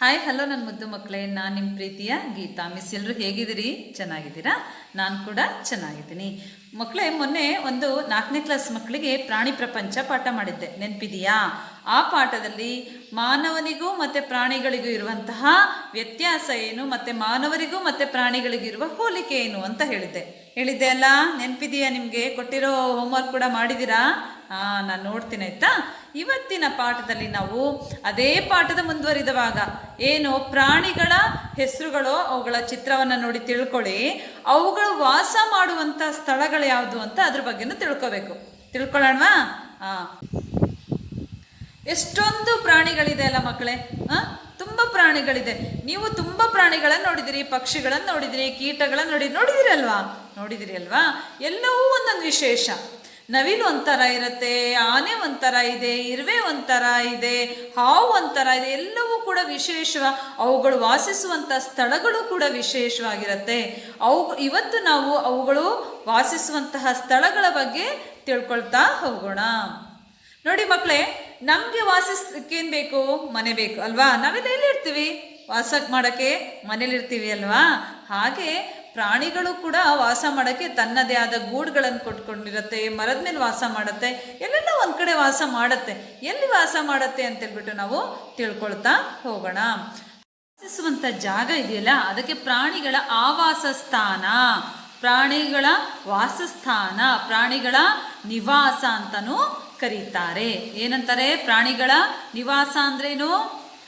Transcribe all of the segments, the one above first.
Hi hello ನನ್ನ ಮುದ್ದು ಮಕ್ಕಳೇ. ನಾನು ನಿಮ್ಮ ಪ್ರೀತಿಯ ಗೀತಾ. ಮಿಸ್ ಎಲ್ಲರೂ ಹೇಗಿದ್ದೀರಿ? ಚೆನ್ನಾಗಿದ್ದೀರಾ? ನಾನು ಕೂಡ ಚೆನ್ನಾಗಿದ್ದೀನಿ. ಮಕ್ಕಳೇ, ಮೊನ್ನೆ ಒಂದು ನಾಲ್ಕನೇ ಕ್ಲಾಸ್ ಮಕ್ಕಳಿಗೆ ಪ್ರಾಣಿ ಪ್ರಪಂಚ ಪಾಠ ಮಾಡಿದ್ದೆ. ನೆನಪಿದೆಯಾ? ಆ ಪಾಠದಲ್ಲಿ ಮಾನವನಿಗೂ ಮತ್ತು ಪ್ರಾಣಿಗಳಿಗೂ ಇರುವಂತಹ ವ್ಯತ್ಯಾಸ ಏನು, ಮತ್ತು ಮಾನವರಿಗೂ ಮತ್ತು ಪ್ರಾಣಿಗಳಿಗೂ ಇರುವ ಹೋಲಿಕೆ ಏನು ಅಂತ ಹೇಳಿದ್ದೆ. ಹೇಳಿದ್ದೆ ಅಲ್ಲ? ನೆನಪಿದೆಯಾ ನಿಮಗೆ? ಕೊಟ್ಟಿರೋ ಹೋಮ್ವರ್ಕ್ ಕೂಡ ಮಾಡಿದ್ದೀರಾ ಹಾಂ ನಾನು ನೋಡ್ತೀನಿ, ಆಯ್ತಾ? ಇವತ್ತಿನ ಪಾಠದಲ್ಲಿ ನಾವು ಅದೇ ಪಾಠದ ಮುಂದುವರಿದವಾಗ ಏನು ಪ್ರಾಣಿಗಳ ಹೆಸರುಗಳು ಅವುಗಳ ಚಿತ್ರವನ್ನು ನೋಡಿ ತಿಳ್ಕೊಳ್ಳಿ. ಅವುಗಳು ವಾಸ ಮಾಡುವಂಥ ಸ್ಥಳಗಳು ಯಾವುದು ಅಂತ ಅದ್ರ ಬಗ್ಗೆನೂ ತಿಳ್ಕೊಬೇಕು. ತಿಳ್ಕೊಳ್ಳೋಣವಾ? ಹಾಂ ಎಷ್ಟೊಂದು ಪ್ರಾಣಿಗಳಿದೆ ಅಲ್ಲ ಮಕ್ಕಳೇ? ಹಾಂ ತುಂಬ ಪ್ರಾಣಿಗಳಿದೆ. ನೀವು ತುಂಬ ಪ್ರಾಣಿಗಳನ್ನು ನೋಡಿದಿರಿ, ಪಕ್ಷಿಗಳನ್ನು ನೋಡಿದಿರಿ, ಕೀಟಗಳನ್ನು ನೋಡಿ ನೋಡಿದಿರಿ ಅಲ್ವಾ? ನೋಡಿದಿರಿ ಅಲ್ವಾ? ಎಲ್ಲವೂ ಒಂದೊಂದು ವಿಶೇಷ. ನವಿಲು ಒಂಥರ ಇರುತ್ತೆ, ಆನೆ ಒಂಥರ ಇದೆ, ಇರುವೆ ಒಂಥರ ಇದೆ, ಹಾವು ಒಂಥರ ಇದೆ, ಎಲ್ಲವೂ ಕೂಡ ವಿಶೇಷ ಅವುಗಳು ವಾಸಿಸುವಂಥ ಸ್ಥಳಗಳು ಕೂಡ ವಿಶೇಷವಾಗಿರುತ್ತೆ. ಅವು, ಇವತ್ತು ನಾವು ಅವುಗಳು ವಾಸಿಸುವಂತಹ ಸ್ಥಳಗಳ ಬಗ್ಗೆ ತಿಳ್ಕೊಳ್ತಾ ಹೋಗೋಣ. ನೋಡಿ ಮಕ್ಕಳೇ, ನಮಗೆ ವಾಸಿಸಕ್ಕೇನು ಬೇಕು? ಮನೆ ಬೇಕು, ಅಲ್ವಾ? ನಾವೆಲ್ಲ ಎಲ್ಲಿರ್ತೀವಿ? ವಾಸಕ್ಕೆ ಮಾಡೋಕ್ಕೆ ಮನೇಲಿರ್ತೀವಿ, ಅಲ್ವಾ? ಹಾಗೆ ಪ್ರಾಣಿಗಳು ಕೂಡ ವಾಸ ಮಾಡೋಕ್ಕೆ ತನ್ನದೇ ಆದ ಗೂಡುಗಳನ್ನು ಕೊಟ್ಕೊಂಡಿರುತ್ತೆ, ಮರದ ಮೇಲೆ ವಾಸ ಮಾಡುತ್ತೆ, ಎಲ್ಲೆಲ್ಲ ಒಂದು ಕಡೆ ವಾಸ ಮಾಡುತ್ತೆ. ಎಲ್ಲಿ ವಾಸ ಮಾಡುತ್ತೆ ಅಂತೇಳ್ಬಿಟ್ಟು ನಾವು ತಿಳ್ಕೊಳ್ತಾ ಹೋಗೋಣ. ವಾಸಿಸುವಂಥ ಜಾಗ ಇದೆಯಲ್ಲ, ಅದಕ್ಕೆ ಪ್ರಾಣಿಗಳ ಆವಾಸ ಸ್ಥಾನ ಪ್ರಾಣಿಗಳ ವಾಸಸ್ಥಾನ, ಪ್ರಾಣಿಗಳ ನಿವಾಸ ಅಂತಲೂ ಕರೀತಾರೆ. ಏನಂತಾರೆ? ಪ್ರಾಣಿಗಳ ನಿವಾಸ ಅಂದ್ರೇನು?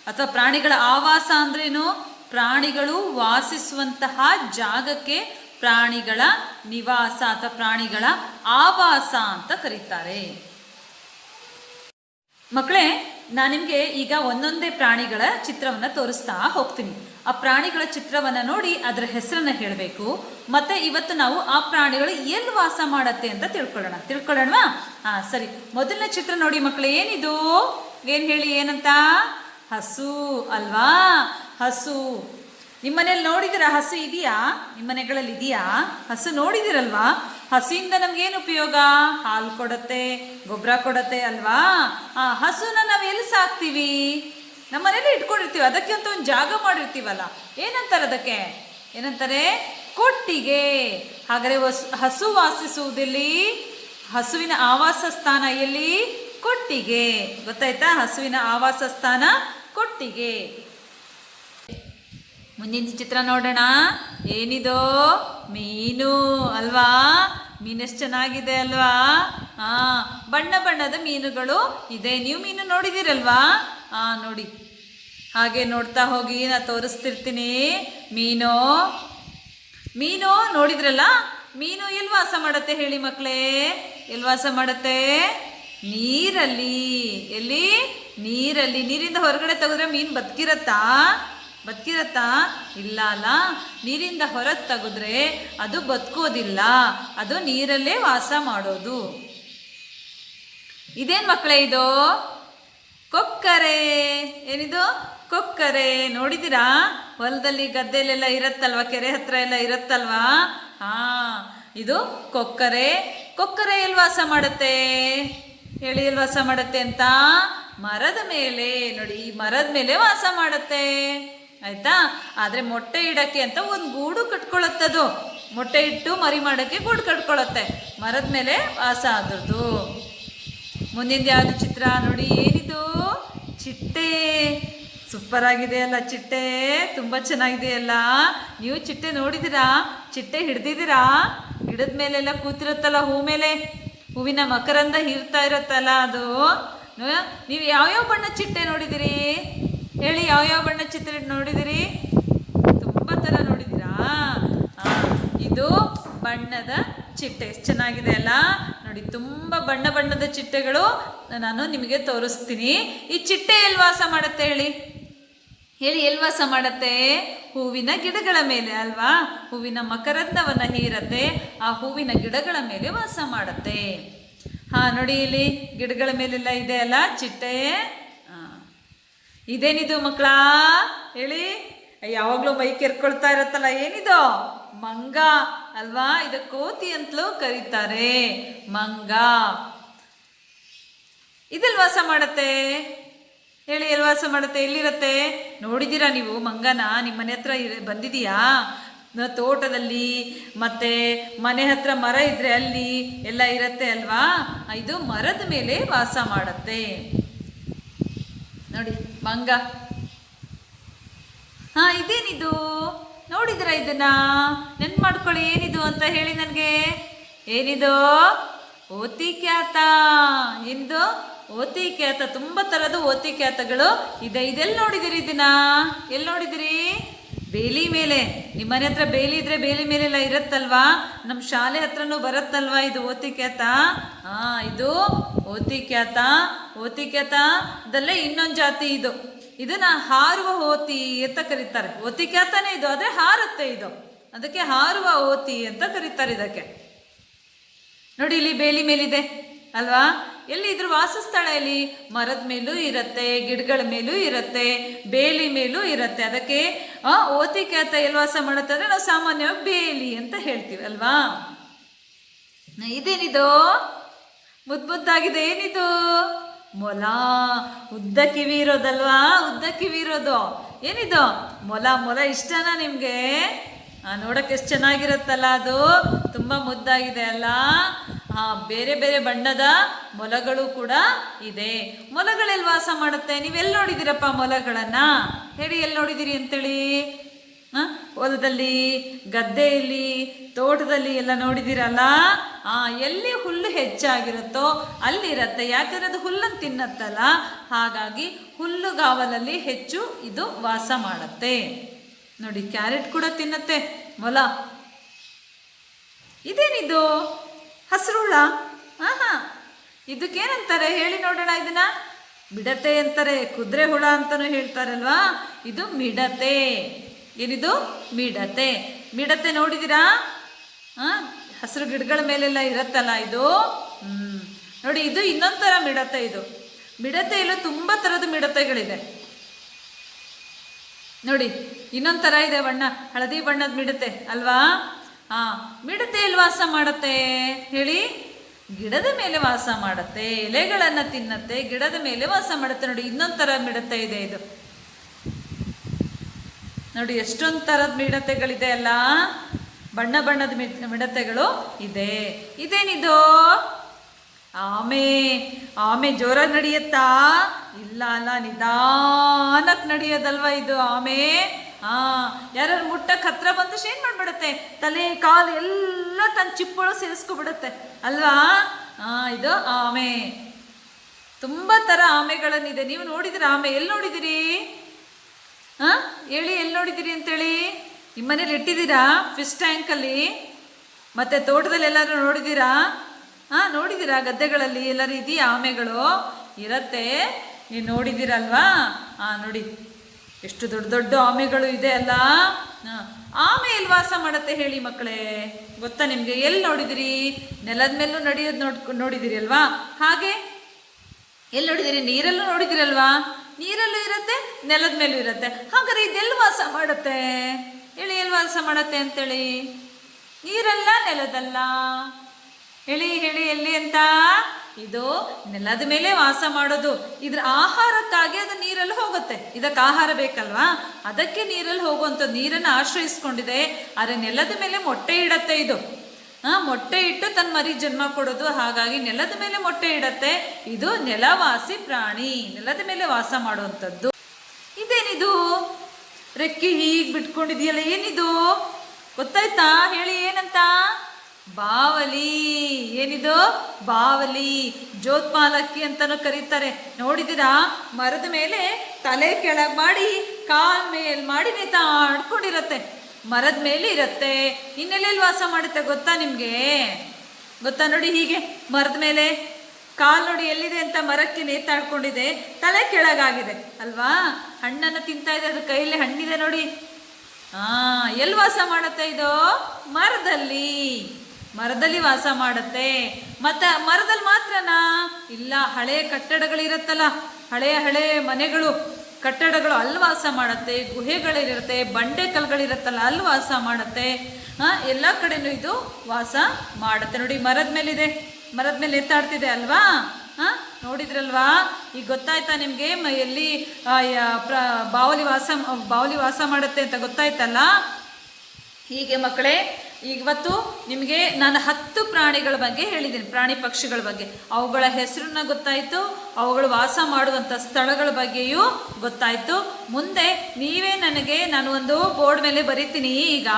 ಅಥವಾ ಪ್ರಾಣಿಗಳ ಆವಾಸ ಅಂದ್ರೇನು? ಪ್ರಾಣಿಗಳು ವಾಸಿಸುವಂತಹ ಜಾಗಕ್ಕೆ ಪ್ರಾಣಿಗಳ ನಿವಾಸ ಅಥವಾ ಪ್ರಾಣಿಗಳ ಆವಾಸ ಅಂತ ಕರೀತಾರೆ. ಮಕ್ಕಳೇ, ನಾನು ನಿಮಗೆ ಈಗ ಒಂದೊಂದೇ ಪ್ರಾಣಿಗಳ ಚಿತ್ರವನ್ನು ತೋರಿಸ್ತಾ ಹೋಗ್ತೀನಿ. ಆ ಪ್ರಾಣಿಗಳ ಚಿತ್ರವನ್ನು ನೋಡಿ ಅದರ ಹೆಸರನ್ನು ಹೇಳಬೇಕು. ಮತ್ತೆ ಇವತ್ತು ನಾವು ಆ ಪ್ರಾಣಿಗಳು ಎಲ್ಲಿ ವಾಸ ಮಾಡತ್ತೆ ಅಂತ ತಿಳ್ಕೊಳ್ಳೋಣ. ತಿಳ್ಕೊಳ್ಳೋಣವಾ? ಹಾಂ, ಸರಿ. ಮೊದಲನೇ ಚಿತ್ರ ನೋಡಿ ಮಕ್ಕಳು, ಏನಿದು? ಏನು ಹೇಳಿ, ಏನಂತ? ಹಸು, ಅಲ್ವಾ? ಹಸು. ನಿಮ್ಮನೇಲಿ ನೋಡಿದಿರ ಹಸು ಇದೆಯಾ? ನಿಮ್ಮ ಮನೆಗಳಲ್ಲಿ ಇದೆಯಾ? ಹಸು ನೋಡಿದಿರಲ್ವಾ? ಹಸುವಿಂದ ನಮ್ಗೇನು ಉಪಯೋಗ? ಹಾಲು ಕೊಡತ್ತೆ ಗೊಬ್ಬರ ಕೊಡುತ್ತೆ ಅಲ್ವಾ? ಆ ಹಸುನ ನಾವು ಎಲ್ಲಿ ಸಾಕ್ತೀವಿ? ನಮ್ಮ ಮನೇಲಿ ಇಟ್ಕೊಂಡಿರ್ತೀವಿ, ಅದಕ್ಕೆ ಅಂತ ಒಂದು ಜಾಗ ಮಾಡಿರ್ತೀವಲ್ಲ. ಏನಂತಾರೆ ಅದಕ್ಕೆ? ಏನಂತಾರೆ? ಕೊಟ್ಟಿಗೆ. ಹಾಗಾದ್ರೆ ಹಸು ವಾಸಿಸುವುದೆಲ್ಲಿ? ಹಸುವಿನ ಆವಾಸ ಸ್ಥಾನ ಎಲ್ಲಿ? ಕೊಟ್ಟಿಗೆ. ಗೊತ್ತಾಯ್ತಾ? ಹಸುವಿನ ಆವಾಸ ಸ್ಥಾನ ಕೊಟ್ಟಿಗೆ. ಮುಂದಿನ ಚಿತ್ರ ನೋಡೋಣ. ಏನಿದು? ಮೀನು, ಅಲ್ವಾ? ಮೀನೆಷ್ಟು ಚೆನ್ನಾಗಿದೆ ಅಲ್ವಾ? ಹಾ ಬಣ್ಣ ಬಣ್ಣದ ಮೀನುಗಳು ಇದೆ. ನೀವು ಮೀನು ನೋಡಿದಿರಲ್ವಾ? ಹಾ ನೋಡಿ. ಹಾಗೆ ನೋಡ್ತಾ ಹೋಗಿ, ನಾ ತೋರಿಸ್ತಿರ್ತೀನಿ. ಮೀನು? ಮೀನು ನೋಡಿದ್ರಲ್ಲ? ಮೀನು ಎಲ್ಲಿ ವಾಸ ಮಾಡತ್ತೆ ಹೇಳಿ ಮಕ್ಕಳೇ ಎಲ್ಲಿ ವಾಸ ಮಾಡತ್ತೆ? ನೀರಲ್ಲಿ. ಎಲ್ಲಿ? ನೀರಲ್ಲಿ. ನೀರಿಂದ ಹೊರಗಡೆ ತೆಗೆದ್ರೆ ಮೀನು ಬದುಕಿರತ್ತಾ? ಬದುಕಿರತ್ತಾ? ಇಲ್ಲ ಅಲ್ಲ. ನೀರಿಂದ ಹೊರಗೆ ತೆಗೆದ್ರೆ ಅದು ಬದುಕೋದಿಲ್ಲ. ಅದು ನೀರಲ್ಲೇ ವಾಸ ಮಾಡೋದು. ಇದೇನು ಮಕ್ಕಳೇ ಇದು? ಕೊಕ್ಕರೆ. ಏನಿದು? ಕೊಕ್ಕರೆ. ನೋಡಿದಿರಾ ಹೊಲದಲ್ಲಿ ಗದ್ದೆಲೆಲ್ಲ ಇರತ್ತಲ್ವ? ಕೆರೆ ಹತ್ರ ಎಲ್ಲ ಇರತ್ತಲ್ವಾ? ಹಾ, ಇದು ಕೊಕ್ಕರೆ. ಕೊಕ್ಕರೆ ಎಲ್ಲಿ ವಾಸ ಮಾಡುತ್ತೆ? ಹೇಳಿ ಎಲ್ಲಿ ವಾಸ ಮಾಡುತ್ತೆ ಅಂತ? ಮರದ ಮೇಲೆ. ನೋಡಿ, ಈ ಮರದ ಮೇಲೆ ವಾಸ ಮಾಡುತ್ತೆ. ಆಯ್ತಾ? ಆದರೆ ಮೊಟ್ಟೆ ಇಡಕ್ಕೆ ಅಂತ ಒಂದು ಗೂಡು ಕಟ್ಕೊಳ್ಳುತ್ತದು ಮೊಟ್ಟೆ ಇಟ್ಟು ಮರಿ ಮಾಡೋಕ್ಕೆ ಗೂಡು ಕಟ್ಕೊಳ್ಳುತ್ತೆ ಮರದ ಮೇಲೆ ವಾಸ ಅದ್ರದ್ದು ಮುಂದಿನ ಯಾವುದು ಚಿತ್ರ? ನೋಡಿ, ಏನಿದು? ಚಿಟ್ಟೆ. ಸೂಪರ್ ಆಗಿದೆ ಅಲ್ಲ ಚಿಟ್ಟೆ. ತುಂಬ ಚೆನ್ನಾಗಿದೆ ಅಲ್ಲ. ನೀವು ಚಿಟ್ಟೆ ನೋಡಿದಿರಾ ಚಿಟ್ಟೆ ಹಿಡ್ದಿದ್ದೀರಾ? ಗಿಡದ ಮೇಲೆಲ್ಲ ಕೂತಿರುತ್ತಲ್ಲ ಹೂ ಮೇಲೆ? ಹೂವಿನ ಮಕರಂದ ಹೀರ್ತಾ ಇರುತ್ತಲ್ಲ ಅದು. ನೀವು ಯಾವ್ಯಾವ ಬಣ್ಣ ಚಿಟ್ಟೆ ನೋಡಿದಿರಿ ಹೇಳಿ ಯಾವ್ಯಾವ ಬಣ್ಣ ಚಿತ್ರ ನೋಡಿದಿರಿ? ತುಂಬ ಥರ ನೋಡಿದ್ದೀರಾ ಆ, ಇದು ಬಣ್ಣದ ಚಿಟ್ಟೆ. ಎಷ್ಟು ಚೆನ್ನಾಗಿದೆ ಅಲ್ಲ? ನೋಡಿ ತುಂಬ ಬಣ್ಣ ಬಣ್ಣದ ಚಿಟ್ಟೆಗಳು ನಾನು ನಿಮಗೆ ತೋರಿಸ್ತೀನಿ. ಈ ಚಿಟ್ಟೆ ಎಲ್ಲಿ ವಾಸ ಮಾಡುತ್ತೆ ಹೇಳಿ? ಹೇಳಿ ಎಲ್ಲಿ ವಾಸ ಮಾಡುತ್ತೆ? ಹೂವಿನ ಗಿಡಗಳ ಮೇಲೆ ಅಲ್ವಾ? ಹೂವಿನ ಮಕರಂದವನ್ನು ಹೀರತ್ತೆ. ಆ ಹೂವಿನ ಗಿಡಗಳ ಮೇಲೆ ವಾಸ ಮಾಡುತ್ತೆ. ಹಾ ನೋಡಿ ಇಲ್ಲಿ ಗಿಡಗಳ ಮೇಲೆಲ್ಲ ಇದೆ ಅಲ್ಲ ಚಿಟ್ಟೆ. ಇದೇನಿದು ಮಕ್ಕಳ? ಹೇಳಿ. ಯಾವಾಗಲೂ ಮೈ ಕೆರ್ಕೊಳ್ತಾ ಇರತ್ತಲ್ಲ, ಏನಿದು? ಮಂಗ ಅಲ್ವಾ? ಇದು ಕೋತಿ ಅಂತಲೂ ಕರೀತಾರೆ. ಮಂಗ. ಇದೆಲ್ಲಿ ವಾಸ ಮಾಡತ್ತೆ? ಹೇಳಿ ಎಲ್ಲಿ ವಾಸ ಮಾಡುತ್ತೆ? ಎಲ್ಲಿರತ್ತೆ? ನೋಡಿದ್ದೀರಾ ನೀವು ಮಂಗನ? ನಿಮ್ಮ ಮನೆ ಹತ್ರ ಇರ ತೋಟದಲ್ಲಿ, ಮತ್ತೆ ಮನೆ ಹತ್ರ ಮರ ಇದ್ರೆ ಅಲ್ಲಿ ಎಲ್ಲ ಇರುತ್ತೆ ಅಲ್ವಾ? ಇದು ಮರದ ಮೇಲೆ ವಾಸ ಮಾಡುತ್ತೆ. ನೋಡಿ ಮಂಗ ಹಾ, ಇದೇನಿದು? ನೋಡಿದ್ರ ಇದನ್ನ? ನೆನ್ಪು ಮಾಡ್ಕೊಳ್ಳಿ, ಏನಿದು ಅಂತ ಹೇಳಿ ನನಗೆ. ಏನಿದು? ಓತಿ ಖ್ಯಾತ. ಏನಿದು? ಓತಿ ಖ್ಯಾತ. ತುಂಬ ಥರದ ಓತಿ ಖ್ಯಾತಗಳು ಇದೆ. ಇದೆಲ್ಲಿ ನೋಡಿದಿರಿ ಇದನ್ನ? ಎಲ್ಲಿ ನೋಡಿದಿರಿ? ಬೇಲಿ ಮೇಲೆ ನಿಮ್ಮ ಮನೆ ಹತ್ರ ಬೇಲಿ ಇದ್ರೆ ಬೇಲಿ ಮೇಲೆಲ್ಲ ಇರುತ್ತಲ್ವಾ? ನಮ್ಮ ಶಾಲೆ ಹತ್ರನೂ ಬರುತ್ತಲ್ವಾ ಇದು ಓತಿ ಕ್ಯಾತ ಹಾ ಇದು ಓತಿ ಕ್ಯಾತ ಓತಿ ಕ್ಯಾತ ಇದಲ್ಲೇ ಇನ್ನೊಂದು ಜಾತಿ ಇದು. ಇದನ್ನ ಹಾರುವ ಓತಿ ಅಂತ ಕರೀತಾರೆ. ಓತಿ ಕ್ಯಾತನೇ ಇದು, ಆದರೆ ಹಾರುತ್ತೆ ಇದು. ಅದಕ್ಕೆ ಹಾರುವ ಓತಿ ಅಂತ ಕರೀತಾರೆ ಇದಕ್ಕೆ. ನೋಡಿ ಇಲ್ಲಿ ಬೇಲಿ ಮೇಲಿದೆ, ಅಲ್ವಾ? ಎಲ್ಲಿ ಇದ್ರ ವಾಸಸ್ಥಳ ಎಲ್ಲಿ ಮರದ ಮೇಲೂ ಇರುತ್ತೆ, ಗಿಡಗಳ ಮೇಲೂ ಇರುತ್ತೆ, ಬೇಲಿ ಮೇಲೂ ಇರುತ್ತೆ. ಅದಕ್ಕೆ ಓತಿ ಕ್ಯಾತ ಎಲ್ಲಿ ವಾಸ ಮಾಡುತ್ತೆ ಅಂದ್ರೆ ನಾವು ಸಾಮಾನ್ಯವಾಗಿ ಬೇಲಿ ಅಂತ ಹೇಳ್ತೀವಿ, ಅಲ್ವಾ? ಇದೇನಿದು? ಮುದ್ದು ಮುದ್ದಾಗಿದೆ, ಏನಿದು? ಮೊಲ. ಉದ್ದ ಕಿವಿ ಇರೋದಲ್ವಾ? ಉದ್ದ ಕಿವಿ ಇರೋದು. ಏನಿದು? ಮೊಲ ಮೊಲ ಇಷ್ಟನಾ ನಿಮಗೆ? ನೋಡಕ್ಕೆ ಎಷ್ಟು ಚೆನ್ನಾಗಿರುತ್ತಲ್ಲ ಅದು. ತುಂಬ ಮುದ್ದಾಗಿದೆ ಅಲ್ಲ. ಬೇರೆ ಬೇರೆ ಬಣ್ಣದ ಮೊಲಗಳು ಕೂಡ ಇದೆ. ಮೊಲಗಳೆಲ್ಲಿ ವಾಸ ಮಾಡುತ್ತೆ? ನೀವೆಲ್ಲಿ ನೋಡಿದಿರಪ್ಪ ಮೊಲಗಳನ್ನ? ಹೇಳಿ, ಎಲ್ಲಿ ನೋಡಿದಿರಿ ಅಂತೇಳಿ? ಹೊಲದಲ್ಲಿ, ಗದ್ದೆಯಲ್ಲಿ, ತೋಟದಲ್ಲಿ ಎಲ್ಲ ನೋಡಿದಿರಲ್ಲ ಆ, ಎಲ್ಲಿ ಹುಲ್ಲು ಹೆಚ್ಚಾಗಿರುತ್ತೋ ಅಲ್ಲಿರತ್ತೆ. ಯಾಕಂದ್ರೆ ಅದು ಹುಲ್ಲನ್ನು ತಿನ್ನತ್ತಲ್ಲ? ಹಾಗಾಗಿ ಹುಲ್ಲುಗಾವಲಲ್ಲಿ ಹೆಚ್ಚು ಇದು ವಾಸ ಮಾಡುತ್ತೆ. ನೋಡಿ, ಕ್ಯಾರೆಟ್ ಕೂಡ ತಿನ್ನತ್ತೆ. ಮೊಲ. ಇದೇನಿದು? ಹಸಿರು ಹಾಂ ಹಾ ಹಾ ಇದಕ್ಕೇನಂತಾರೆ? ಹೇಳಿ ನೋಡೋಣ ಇದನ್ನ. ಮಿಡತೆ ಅಂತಾರೆ, ಕುದುರೆ ಹುಳ ಅಂತಾನು ಹೇಳ್ತಾರಲ್ವಾ? ಇದು ಮಿಡತೆ. ಏನಿದು? ಮಿಡತೆ. ಮಿಡತೆ ನೋಡಿದಿರಾ ಆ, ಹಸಿರು ಗಿಡಗಳ ಮೇಲೆಲ್ಲ ಇರತ್ತಲ್ಲ ಇದು? ನೋಡಿ, ಇದು ಇನ್ನೊಂದು ಥರ ಮಿಡತೆ ಇದು. ಮಿಡತೆ ಇಲ್ಲ ತುಂಬ ಥರದ ಮಿಡತೆಗಳಿದೆ. ನೋಡಿ ಇನ್ನೊಂದು ಥರ ಇದೆ ಬಣ್ಣ. ಹಳದಿ ಬಣ್ಣದ ಮಿಡತೆ ಅಲ್ವಾ? ಹಾ ಮಿಡತೆ ಇಲ್ವಾಸ ವಾಸ ಮಾಡತ್ತೆ? ಹೇಳಿ. ಗಿಡದ ಮೇಲೆ ವಾಸ ಮಾಡುತ್ತೆ, ಎಲೆಗಳನ್ನು ತಿನ್ನತ್ತೆ, ಗಿಡದ ಮೇಲೆ ವಾಸ ಮಾಡುತ್ತೆ. ನೋಡಿ ಇನ್ನೊಂದು ಥರ ಮಿಡತೆ ಇದೆ ಇದು. ನೋಡಿ, ಎಷ್ಟೊಂದು ಥರದ ಮಿಡತೆಗಳಿದೆ ಅಲ್ಲ? ಬಣ್ಣ ಬಣ್ಣದ ಮಿಡ್, ಮಿಡತೆಗಳು ಇದೆ. ಇದೇನಿದು? ಆಮೆ. ಆಮೆ ಜೋರಾಗಿ ನಡೆಯುತ್ತಾ? ಇಲ್ಲ, ಅಲ್ಲ ನಿಧಾನಕ್ಕೆ ನಡೆಯೋದಲ್ವಾ ಇದು ಆಮೆ? ಹಾ ಯಾರು ಮುಟ್ಟಕ್ಕೆ ಹತ್ರ ಬಂದು ಏನ್ ಮಾಡ್ಬಿಡುತ್ತೆ. ತಲೆ, ಕಾಲು ಎಲ್ಲ ತನ್ನ ಚಿಪ್ಪಳು ಸೇರಿಸ್ಕೊಬಿಡುತ್ತೆ. ಅಲ್ವಾ? ಹಾ ಇದು ಆಮೆ. ತುಂಬ ಥರ ಆಮೆಗಳನ್ನಿದೆ. ನೀವು ನೋಡಿದಿರ ಆಮೆ? ಎಲ್ಲಿ ನೋಡಿದಿರಿ? ಹಾ ಹೇಳಿ ಎಲ್ಲಿ ನೋಡಿದಿರಿ ಅಂತೇಳಿ? ನಿಮ್ಮ ಮನೇಲಿ ಇಟ್ಟಿದ್ದೀರಾ? ಫಿಶ್ ಟ್ಯಾಂಕಲ್ಲಿ? ಮತ್ತೆ ತೋಟದಲ್ಲಿ ಎಲ್ಲರೂ ನೋಡಿದ್ದೀರಾ? ಹಾ ನೋಡಿದ್ದೀರಾ ಗದ್ದೆಗಳಲ್ಲಿ? ಎಲ್ಲರೂ ಇದೆಯಾ ಆಮೆಗಳು? ಇರತ್ತೆ. ನೀವು ನೋಡಿದ್ದೀರಲ್ವಾ? ಹಾಂ ನೋಡಿ. ಎಷ್ಟು ದೊಡ್ಡ ದೊಡ್ಡ ಆಮೆಗಳು ಇದೆ ಅಲ್ಲ? ಆಮೆ ಎಲ್ಲಿ ವಾಸ ಮಾಡುತ್ತೆ ಹೇಳಿ ಮಕ್ಕಳೇ? ಗೊತ್ತಾ ನಿಮಗೆ? ಎಲ್ಲಿ ನೋಡಿದಿರಿ? ನೆಲದ ಮೇಲೂ ನಡೆಯೋದು ನೋಡ್, ನೋಡಿದಿರಿ ಅಲ್ವಾ? ಹಾಗೆ? ಎಲ್ಲಿ ನೋಡಿದಿರಿ? ನೀರಲ್ಲೂ ನೋಡಿದಿರಲ್ವಾ? ನೀರಲ್ಲೂ ಇರುತ್ತೆ, ನೆಲದ ಮೇಲೂ ಇರುತ್ತೆ. ಹಾಗಾದ್ರೆ ಇದೆಲ್ಲಿ ವಾಸ ಮಾಡುತ್ತೆ? ಹೇಳಿ, ಎಲ್ಲಿ ವಾಸ ಮಾಡುತ್ತೆ ಅಂತೇಳಿ? ನೀರಲ್ಲ, ನೆಲದಲ್ಲ? ಹೇಳಿ ಹೇಳಿ, ಎಲ್ಲಿ ಅಂತ? ಇದು ನೆಲದ ಮೇಲೆ ವಾಸ ಮಾಡೋದು. ಇದ್ರ ಆಹಾರಕ್ಕಾಗಿ ಅದು ನೀರಲ್ಲಿ ಹೋಗುತ್ತೆ. ಇದಕ್ಕೆ ಆಹಾರ ಬೇಕಲ್ವಾ? ಅದಕ್ಕೆ ನೀರಲ್ಲಿ ಹೋಗುವಂಥದ್ದು ನೀರನ್ನು ಆಶ್ರಯಿಸ್ಕೊಂಡಿದೆ. ಆದರೆ ನೆಲದ ಮೇಲೆ ಮೊಟ್ಟೆ ಇಡತ್ತೆ ಇದು. ಹಾ ಮೊಟ್ಟೆ ಇಟ್ಟು ತನ್ನ ಮರಿ ಜನ್ಮ ಕೊಡೋದು. ಹಾಗಾಗಿ ನೆಲದ ಮೇಲೆ ಮೊಟ್ಟೆ ಇಡತ್ತೆ. ಇದು ನೆಲವಾಸಿ ಪ್ರಾಣಿ. ನೆಲದ ಮೇಲೆ ವಾಸ ಮಾಡುವಂಥದ್ದು. ಇದೇನಿದು? ರೆಕ್ಕೆ ಹೀಗೆ ಬಿಟ್ಕೊಂಡಿದೆಯಲ್ಲ ಏನಿದು? ಗೊತ್ತಾಯ್ತಾ? ಹೇಳಿ ಏನಂತ? ಬಾವಲಿ, ಏನಿದು? ಬಾವಲಿ ಜ್ಯೋತ್ಪಾಲಕ್ಕಿ ಅಂತಲೂ ಕರೀತಾರೆ. ನೋಡಿದಿರಾ ಮರದ ಮೇಲೆ ತಲೆ ಕೆಳಗೆ ಮಾಡಿ, ಕಾಲ್ ಮೇಲ್ ಮಾಡಿ ನೇತಾಡ್ಕೊಂಡಿರತ್ತೆ ಮರದ ಮೇಲೆ ಇರುತ್ತೆ. ಇನ್ನೆಲ್ಲೆಲ್ಲಿ ವಾಸ ಮಾಡುತ್ತೆ ಗೊತ್ತಾ ನಿಮಗೆ? ಗೊತ್ತಾ ನೋಡಿ ಹೀಗೆ? ಮರದ ಮೇಲೆ? ಕಾಲು ನೋಡಿ ಎಲ್ಲಿದೆ ಅಂತ ಮರಕ್ಕೆ ನೇತಾಡ್ಕೊಂಡಿದೆ ತಲೆ ಕೆಳಗಾಗಿದೆ. ಅಲ್ವಾ? ಹಣ್ಣನ್ನು ತಿಂತಾ ಇದೆ. ಅದ್ರ ಕೈಯಲ್ಲಿ ಹಣ್ಣಿದೆ ನೋಡಿ. ಆ, ಎಲ್ಲಿ ವಾಸ ಮಾಡುತ್ತೆ ಇದು? ಮರದಲ್ಲಿ. ಮರದಲ್ಲಿ ವಾಸ ಮಾಡುತ್ತೆ. ಮತ್ತೆ ಮರದಲ್ಲಿ ಮಾತ್ರನಾ ಇಲ್ಲ ಹಳೆಯ ಕಟ್ಟಡಗಳಿರುತ್ತಲ್ಲ. ಹಳೆಯ ಹಳೆಯ ಮನೆಗಳು, ಕಟ್ಟಡಗಳು ಅಲ್ಲಿ ವಾಸ ಮಾಡುತ್ತೆ. ಗುಹೆಗಳಿರುತ್ತೆ, ಬಂಡೆ ಕಲ್ಗಳಿರುತ್ತಲ್ಲ, ಅಲ್ಲಿ ವಾಸ ಮಾಡುತ್ತೆ. ಎಲ್ಲ ಕಡೆನೂ ಇದು ವಾಸ ಮಾಡುತ್ತೆ. ನೋಡಿ, ಮರದ ಮೇಲಿದೆ. ಮರದ ಮೇಲೆ ಎತ್ತಾಡ್ತಿದೆ ಅಲ್ವಾ? ಹಾ ನೋಡಿದ್ರಲ್ವಾ? ಈಗ ಗೊತ್ತಾಯ್ತಾ ನಿಮಗೆ? ಎಲ್ಲಿ ಪ್ರ, ಬಾವಲಿ ವಾಸ ಬಾವಲಿ ವಾಸ ಮಾಡುತ್ತೆ ಅಂತ ಗೊತ್ತಾಯ್ತಲ್ಲ? ಹೀಗೆ ಮಕ್ಕಳೇ ಇವತ್ತು ನಿಮಗೆ ನಾನು ಹತ್ತು ಪ್ರಾಣಿಗಳ ಬಗ್ಗೆ ಹೇಳಿದ್ದೀನಿ, ಪ್ರಾಣಿ ಪಕ್ಷಿಗಳ ಬಗ್ಗೆ. ಅವುಗಳ ಹೆಸರನ್ನ ಗೊತ್ತಾಯಿತು, ಅವುಗಳು ವಾಸ ಮಾಡುವಂಥ ಸ್ಥಳಗಳ ಬಗ್ಗೆಯೂ ಗೊತ್ತಾಯಿತು. ಮುಂದೆ ನೀವೇ ನನಗೆ ನಾನು ಒಂದು ಬೋರ್ಡ್ ಮೇಲೆ ಬರಿತೀನಿ, ಈಗ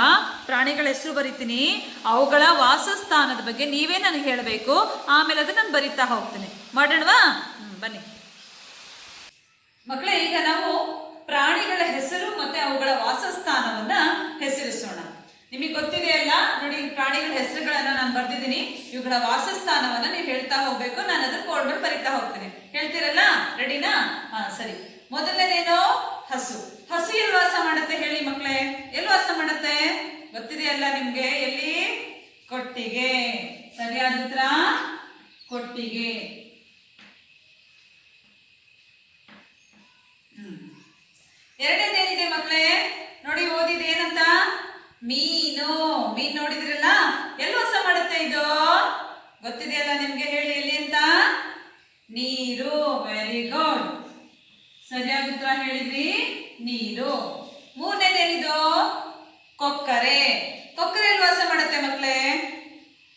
ಪ್ರಾಣಿಗಳ ಹೆಸರು ಬರಿತೀನಿ, ಅವುಗಳ ವಾಸಸ್ಥಾನದ ಬಗ್ಗೆ ನೀವೇ ನನಗೆ ಹೇಳಬೇಕು, ಆಮೇಲೆ ಅದು ನಾನು ಬರಿತಾ ಹೋಗ್ತೀನಿ. ಮಾಡೋಣವಾ? ಬನ್ನಿ. ಮಕ್ಕಳೇ ಈಗ ನಾವು ಪ್ರಾಣಿಗಳ ಹೆಸರು ಮತ್ತೆ ಅವುಗಳ ವಾಸಸ್ಥಾನವನ್ನ ಹೆಸರಿಸೋಣ. ನಿಮಗೆ ಗೊತ್ತಿದೆ ಅಲ್ಲ? ನೋಡಿ ಪ್ರಾಣಿಗಳ ಹೆಸರುಗಳನ್ನ ನಾನು ಬರ್ದಿದ್ದೀನಿ. ಇವುಗಳ ವಾಸಸ್ಥಾನವನ್ನ ನೀವು ಹೇಳ್ತಾ ಹೋಗ್ಬೇಕು. ನಾನು ಅದನ್ನ ಬೋರ್ಡ್ ಮೇಲೆ ಬರಿತಾ ಹೋಗ್ತೇನೆ. ಹೇಳ್ತೀರಲ್ಲ? ರೆಡಿನಾ? ಹಾ, ಸರಿ. ಮೊದಲನೇದೇನು? ಹಸು. ಹಸು ಎಲ್ಲಿ ವಾಸ ಮಾಡುತ್ತೆ ಹೇಳಿ ಮಕ್ಕಳೇ? ಎಲ್ಲಿ ವಾಸ ಮಾಡುತ್ತೆ? ಗೊತ್ತಿದೆಯಲ್ಲ ನಿಮ್ಗೆ? ಎಲ್ಲಿ? ಕೊಟ್ಟಿಗೆ. ಸರಿಯಾದ ಉತ್ತರ? ಕೊಟ್ಟಿಗೆ. ಎರಡನೇದೇನಿದೆ ಮಕ್ಕಳೇ? ನೋಡಿ ಓದಿದ ಏನಂತ? ಮೀನು, ಮೀನ್ ನೋಡಿದ್ರಲ್ಲ? ಎಲ್ಲಿ ವಾಸ ಮಾಡುತ್ತೆ ಇದು? ಗೊತ್ತಿದೆಯಲ್ಲ ನಿಮ್ಗೆ ಹೇಳಿ ಎಲ್ಲಿ ಅಂತ? ನೀರು ವೆರಿ ಗುಡ್ ಸರಿಯಾಗಿ ಉತ್ತರ ಹೇಳಿದ್ರಿ? ನೀರು. ಮೂರನೇದೇನಿದು? ಕೊಕ್ಕರೆ. ಕೊಕ್ಕರೆ ಎಲ್ಲಿ ವಾಸ ಮಾಡುತ್ತೆ ಮಕ್ಕಳೇ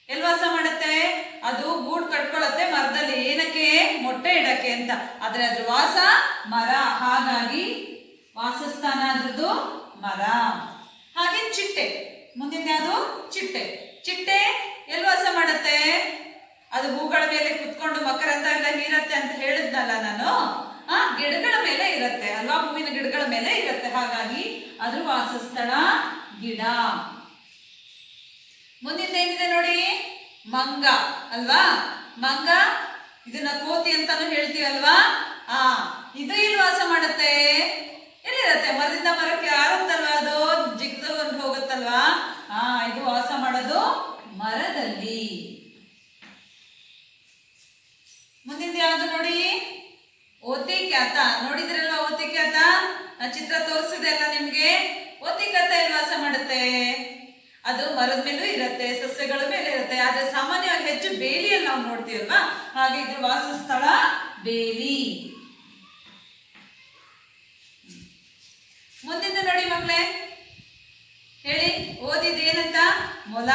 ಎಲ್ಲಿ ವಾಸ ಮಾಡುತ್ತೆ? ಅದು ಗೂಡು ಕಟ್ಕೊಳ್ಳುತ್ತೆ, ಮರದಲ್ಲಿ ಏನಕ್ಕೆ? ಮೊಟ್ಟೆ ಇಡಕ್ಕೆ ಅಂತ. ಆದ್ರೆ ಅದ್ರ ವಾಸ ಮರ. ಹಾಗಾಗಿ ವಾಸಸ್ಥಾನ ಅದ್ರದ್ದು ಮರ. ಹಾಗೆ ಚಿಟ್ಟೆ. ಮುಂದಿನ ಯಾವುದು? ಚಿಟ್ಟೆ. ಚಿಟ್ಟೆ ಎಲ್ಲಿ ವಾಸ ಮಾಡುತ್ತೆ? ಅದು ಹೂಗಳ ಮೇಲೆ ಕುತ್ಕೊಂಡು ಮಕರಂದ ಎಲ್ಲ ನೀರತ್ತೆ ಅಂತ ಹೇಳಿದ್ನಲ್ಲ ನಾನು. ಆ, ಗಿಡಗಳ ಮೇಲೆ ಇರುತ್ತೆ ಅಲ್ವಾ? ಹೂವಿನ ಗಿಡಗಳ ಮೇಲೆ ಇರುತ್ತೆ. ಹಾಗಾಗಿ ಅದ್ರ ವಾಸಸ್ಥಳ ಗಿಡ. ಮುಂದಿನ ಏನಿದೆ ನೋಡಿ? ಮಂಗ ಅಲ್ವಾ? ಮಂಗ, ಇದನ್ನ ಕೋತಿ ಅಂತಾನು ಹೇಳ್ತೀವಲ್ವಾ? ಆ, ಇದು ಎಲ್ಲಿ ವಾಸ ಮಾಡುತ್ತೆ? ಎಲ್ಲಿರತ್ತೆ ಮರದಿಂದ ಮರಕ್ಕೆ ಆರುತ್ತಲ್ವಾ ಅದು? ಜಿಗ್ದು ಹೋಗುತ್ತಲ್ವಾ? ಆ, ಇದು ವಾಸ ಮಾಡೋದು ಮರದಲ್ಲಿ. ಮುಂದಿನ ಯಾವುದು ನೋಡಿ? ಓತಿ ಖ್ಯಾತ. ನೋಡಿದ್ರಲ್ವಾ ಓತಿ ಖ್ಯಾತ? ಆ ಚಿತ್ರ ತೋರಿಸಿದೆ ಅಲ್ಲ ನಿಮ್ಗೆ? ಓತಿ ಖ್ಯಾತ ಎಲ್ಲಿ ವಾಸ ಮಾಡುತ್ತೆ? ಅದು ಮರದ ಮೇಲೂ ಇರುತ್ತೆ, ಸಸ್ಯಗಳ ಮೇಲೆ ಇರುತ್ತೆ. ಆದ್ರೆ ಸಾಮಾನ್ಯವಾಗಿ ಹೆಚ್ಚು ಬೇಲಿಯಲ್ಲಿ ನಾವು ನೋಡ್ತೀವಲ್ವಾ? ಹಾಗೆ ಇದ್ರ ವಾಸಸ್ಥಳ ಬೇಲಿ. ಮುಂದಿನ ನೋಡಿ ಮಕ್ಕಳೇ. ಹೇಳಿ, ಓದಿದೇನಂತ? ಮೊಲ.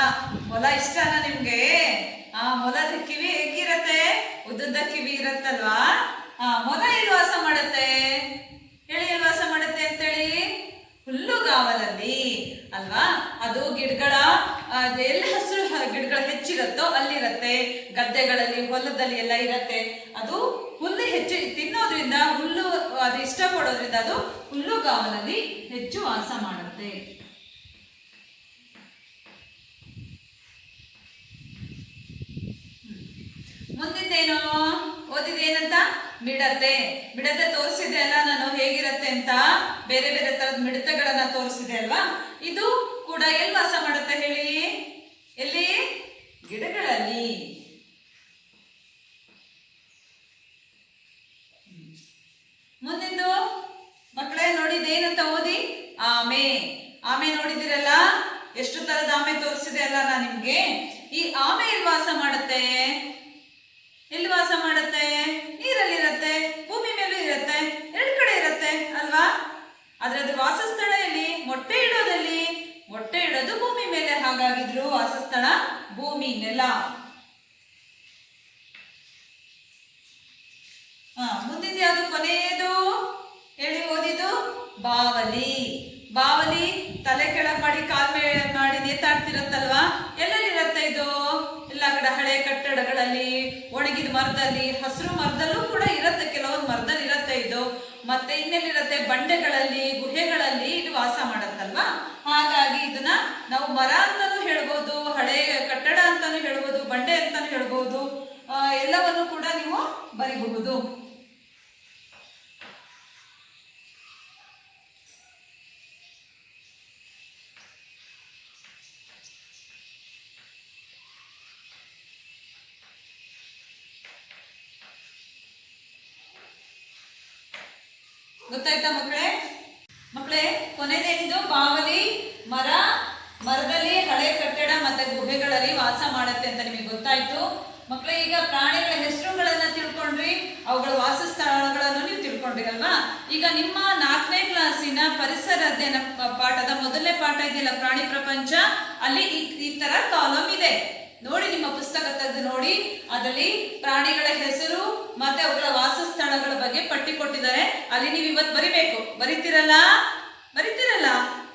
ಮೊಲ ಇಷ್ಟನಾ ನಿಮ್ಗೆ? ಆ ಮೊಲದ ಕಿವಿ ಹೇಗಿರತ್ತೆ? ಉದ್ದುದ್ದ ಕಿವಿ ಇರತ್ತಲ್ವಾ? ಆ ಮೊಲ ಎಲ್ಲಿ ವಾಸ ಮಾಡುತ್ತೆ? ಹೇಳಿ, ಎಲ್ಲಿ ವಾಸ ಮಾಡುತ್ತೆ ಅಂತೇಳಿ? ಹುಲ್ಲುಗಾವಲಲ್ಲಿ. ಅಲ್ವಾ? ಅದು ಗಿಡಗಳ ಎಲ್ಲಿ ಹಸಿರು ಗಿಡಗಳು ಹೆಚ್ಚಿರುತ್ತೋ ಅಲ್ಲಿರತ್ತೆ. ಗದ್ದೆಗಳಲ್ಲಿ, ಹೊಲದಲ್ಲಿ ಎಲ್ಲ ಇರತ್ತೆ. ಅದು ಹುಲ್ಲು ಹೆಚ್ಚು ತಿನ್ನೋದ್ರಿಂದ, ಹುಲ್ಲು, ಅದು ಇಷ್ಟಪಡೋದ್ರಿಂದ ಅದು ಹುಲ್ಲುಗಾವಲಲ್ಲಿ ಹೆಚ್ಚು ವಾಸ ಮಾಡುತ್ತೆ. ಮುಂದಿದ್ದೇನು ಓದಿದೇನಂತ ಮಿಡತೆ. ಮಿಡತೆ ತೋರಿಸಿದೆ ಅಲ್ಲ, ನಾನು ಹೇಗಿರತ್ತೆ ಅಂತ? ಬೇರೆ ಬೇರೆ ತರದ ಮಿಡತೆಗಳನ್ನ ತೋರಿಸಿದೆ ಅಲ್ವಾ? ಇದು ಕೂಡ ಎಲ್ಲಿ ವಾಸ ಮಾಡುತ್ತೆ ಹೇಳಿ? ಎಲ್ಲಿ? ಗಿಡಗಳಲ್ಲಿ. ಮುಂದಿಂದು ಮಕ್ಕಳೇ ನೋಡಿದೇನಂತ ಓದಿ? ಆಮೆ. ಆಮೆ ನೋಡಿದಿರಲ್ಲ ಎಷ್ಟು ತರದ ಆಮೆ ತೋರಿಸಿದೆ ಅಲ್ಲ ನಾ ನಿಮ್ಗೆ? ಈ ಆಮೆ ಎಲ್ಲಿ ವಾಸ ಮಾಡುತ್ತೆ? ಎಲ್ಲಿ ವಾಸ ಮಾಡುತ್ತೆ? ನೀರಲ್ಲಿರತ್ತೆ, ಭೂಮಿ ಮೇಲೂ ಇರತ್ತೆ, ಎರಡು ಕಡೆ ಇರತ್ತೆ, ಅಲ್ವಾ? ಆದ್ರೆ ವಾಸಸ್ಥಳ ಎಲ್ಲಿ ಮೊಟ್ಟೆ ಇಡೋದಲ್ಲಿ. ಮೊಟ್ಟೆ ಇಡೋದು ಭೂಮಿ ಮೇಲೆ. ಹಾಗಾಗಿದ್ರು ವಾಸಸ್ಥಳ ಭೂಮಿ ನೆಲ. ಮುಂದಿನ ಯಾವುದು? ಕೊನೆಯದು? ಹೇಳಿ ಓದಿದ್ದು? ಬಾವಲಿ. ಬಾವಲಿ ತಲೆ ಕೆಳ ಮಾಡಿ, ಕಾಲ್ ಮೇಲೆ ಮಾಡಿ ನೇತಾಡ್ತಿರತ್ತಲ್ವಾ? ಎಲ್ಲೆಲ್ಲಿರತ್ತೆ ಇದು? ಎಲ್ಲ ಕಡೆ ಹಳೆ ಕಟ್ಟಡಗಳಲ್ಲಿ, ಒಣಗಿದ ಮರದಲ್ಲಿ, ಹಸಿರು ಮರದಲ್ಲೂ ಕೂಡ ಇರತ್ತೆ, ಕೆಲವೊಂದು ಮರದಲ್ಲಿ ಇರತ್ತೆ ಇದು. ಮತ್ತೆ ಇನ್ನೆಲ್ಲಿರತ್ತೆ? ಬಂಡೆಗಳಲ್ಲಿ, ಗುಹೆಗಳಲ್ಲಿ ಇದು ವಾಸ ಮಾಡತ್ತಲ್ವಾ? ಹಾಗಾಗಿ ಇದನ್ನ ನಾವು ಮರ ಅಂತಾನೂ ಹೇಳ್ಬೋದು, ಹಳೆ ಕಟ್ಟಡ ಅಂತಾನೂ ಹೇಳ್ಬೋದು, ಬಂಡೆ ಅಂತಾನೂ ಹೇಳ್ಬೋದು ಎಲ್ಲವನ್ನು ಕೂಡ ನೀವು ಬರಿಬಹುದು. ಗೊತ್ತಾಯ್ತಾ ಮಕ್ಕಳೇ? ಕೊನೆದೇನಿದು? ಬಾವಲಿ, ಮರ, ಮರದಲ್ಲಿ ಹಳೆ ಕಟ್ಟಡ ಮತ್ತೆ ಗುಹೆಗಳಲ್ಲಿ ವಾಸ ಮಾಡುತ್ತೆ ಅಂತ ನಿಮಗೆ ಗೊತ್ತಾಯ್ತು. ಮಕ್ಕಳ ಈಗ ಪ್ರಾಣಿಗಳ ಹೆಸರುಗಳನ್ನ ತಿಳ್ಕೊಂಡ್ರಿ, ಅವುಗಳ ವಾಸಸ್ಥಳಗಳನ್ನು ನೀವು ತಿಳ್ಕೊಂಡ್ರಿ ಅಲ್ವಾ ಈಗ ನಿಮ್ಮ ನಾಲ್ಕನೇ ಕ್ಲಾಸಿನ ಪರಿಸರ ಅಧ್ಯಯನ ಪಾಠದ ಮೊದಲನೇ ಪಾಠ ಇದೆಯಲ್ಲ, ಪ್ರಾಣಿ ಪ್ರಪಂಚ? ಅಲ್ಲಿ ಈ ಈ ತರ ಕಾಲಂ ಇದೆ. ನೋಡಿ ನಿಮ್ಮ ಪುಸ್ತಕ ತೆಗೆದು ನೋಡಿ. ಅದರಲ್ಲಿ ಪ್ರಾಣಿಗಳ ಹೆಸರು ಮತ್ತೆ ಅವುಗಳ ವಾಸಸ್ಥಳಗಳ ಬಗ್ಗೆ ಪಟ್ಟಿ ಕೊಟ್ಟಿದ್ದಾರೆ. ಅಲ್ಲಿ ನೀವು ಇವತ್ತು ಬರಿಬೇಕು. ಬರಿತೀರಲ್ಲ? ಬರಿತೀರಲ್ಲ?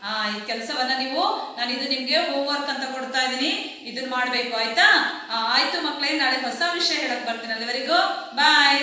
ಆ, ಈ ಕೆಲಸವನ್ನ ನೀವು, ನಾನು ಇದು ನಿಮ್ಗೆ ಹೋಮ್ವರ್ಕ್ ಅಂತ ಕೊಡ್ತಾ ಇದ್ದೀನಿ ಇದನ್ನ ಮಾಡ್ಬೇಕು, ಆಯ್ತಾ? ಆಯ್ತು ಮಕ್ಕಳೇ ನಾಳೆ ಹೊಸ ವಿಷಯ ಹೇಳಕ್ ಬರ್ತೀನಿ ಅಲ್ಲಿವರೆಗೂ. ಬಾಯ್